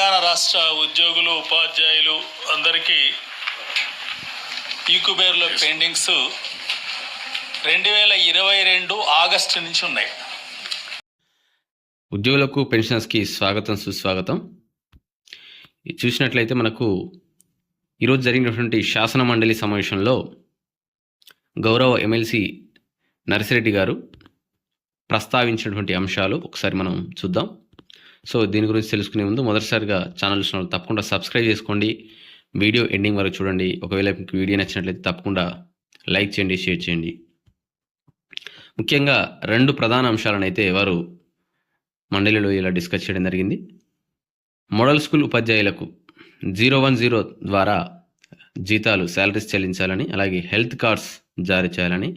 తెలంగాణ రాష్ట్ర ఉద్యోగులు ఉపాధ్యాయులు అందరికీ ఈకుబేర్లో పెండింగ్స్ రెండు వేల ఇరవై రెండు ఆగస్టు నుంచి ఉన్నాయి. ఉద్యోగులకు పెన్షనర్స్కి స్వాగతం సుస్వాగతం. ఇది చూసినట్లయితే మనకు ఈరోజు జరిగినటువంటి శాసన మండలి సమావేశంలో గౌరవ ఎమ్మెల్సీ నర్సిరెడ్డి గారు ప్రస్తావించినటువంటి అంశాలు ఒకసారి మనం చూద్దాం. సో దీని గురించి తెలుసుకునే ముందు మొదటిసారిగా ఛానల్ చూసిన వాళ్ళు తప్పకుండా సబ్స్క్రైబ్ చేసుకోండి. వీడియో ఎండింగ్ వరకు చూడండి. ఒకవేళ మీకు వీడియో నచ్చినట్లయితే తప్పకుండా లైక్ చేయండి షేర్ చేయండి. ముఖ్యంగా రెండు ప్రధాన అంశాలను అయితే వారు మండలిలో ఇలా డిస్కస్ చేయడం జరిగింది. మోడల్ స్కూల్ ఉపాధ్యాయులకు జీరో వన్ జీరో ద్వారా జీతాలు శాలరీస్ చెల్లించాలని అలాగే హెల్త్ కార్డ్స్ జారీ చేయాలని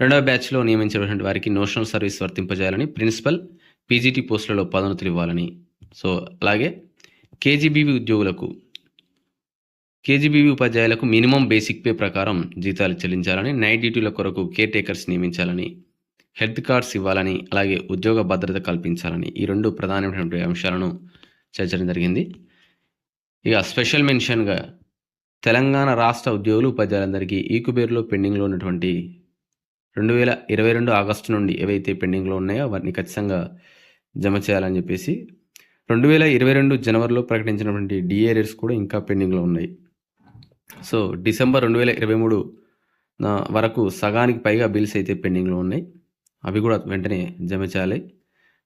రెండవ బ్యాచ్లో నియమించినటువంటి వారికి నోషనల్ సర్వీస్ వర్తింపజేయాలని ప్రిన్సిపల్ పీజీటీ పోస్టులలో పదోన్నతులు ఇవ్వాలని. సో అలాగే కేజీబీవి ఉద్యోగులకు కేజీబీవీ ఉపాధ్యాయులకు మినిమం బేసిక్ పే ప్రకారం జీతాలు చెల్లించాలని నైట్ డ్యూటీల కొరకు కేర్ టేకర్స్ నియమించాలని హెల్త్ కార్డ్స్ ఇవ్వాలని అలాగే ఉద్యోగ భద్రత కల్పించాలని ఈ రెండు ప్రధానమైనటువంటి అంశాలను చర్చడం జరిగింది. ఇక స్పెషల్ మెన్షన్గా తెలంగాణ రాష్ట్ర ఉద్యోగులు ఉపాధ్యాయులందరికీ ఈకుబేరులో పెండింగ్లో ఉన్నటువంటి రెండు వేల ఇరవై రెండు ఆగస్టు నుండి ఏవైతే పెండింగ్లో ఉన్నాయో వాటిని ఖచ్చితంగా జమ చేయాలని చెప్పేసి రెండు వేల ఇరవై రెండు జనవరిలో ప్రకటించినటువంటి డిఏరియర్స్ కూడా ఇంకా పెండింగ్లో ఉన్నాయి. సో డిసెంబర్ రెండు వేల ఇరవై మూడు వరకు సగానికి పైగా బిల్స్ అయితే పెండింగ్లో ఉన్నాయి. అవి కూడా వెంటనే జమ చేయాలి.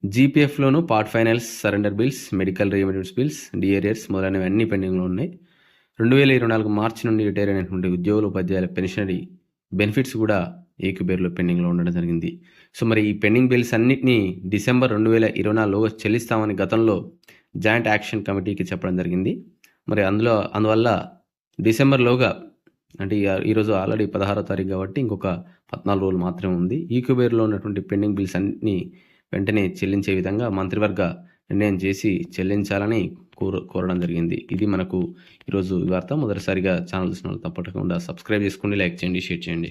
జీపీఎఫ్లోను part finals surrender bills medical reimbursements bills DA arrears మొదలైనవి అన్ని పెండింగ్లో ఉన్నాయి. రెండు వేల ఇరవై నాలుగు మార్చి నుండి రిటైర్ అయినటువంటి ఉద్యోగుల ఉపాధ్యాయుల పెన్షనరీ బెనిఫిట్స్ కూడా ఏక్యుబేర్లో పెండింగ్లో ఉండడం జరిగింది. సో మరి ఈ పెండింగ్ బిల్స్ అన్నింటినీ డిసెంబర్ రెండు వేల ఇరవై నాలుగులో చెల్లిస్తామని గతంలో జాయింట్ యాక్షన్ కమిటీకి చెప్పడం జరిగింది. మరి అందులో అందువల్ల డిసెంబర్లోగా అంటే ఈరోజు ఆల్రెడీ పదహారో తారీఖు కాబట్టి ఇంకొక పద్నాలుగు రోజులు మాత్రమే ఉంది. ఈక్యుబేర్లో ఉన్నటువంటి పెండింగ్ బిల్స్ అన్ని వెంటనే చెల్లించే విధంగా మంత్రివర్గ నిర్ణయం చేసి చెల్లించాలని కోర కోరడం జరిగింది. ఇది మనకు ఈరోజు వార్త. మొదటిసారిగా ఛానల్ చూసిన వాళ్ళు తప్పకుండా సబ్స్క్రైబ్ చేసుకోండి లైక్ చేయండి షేర్ చేయండి.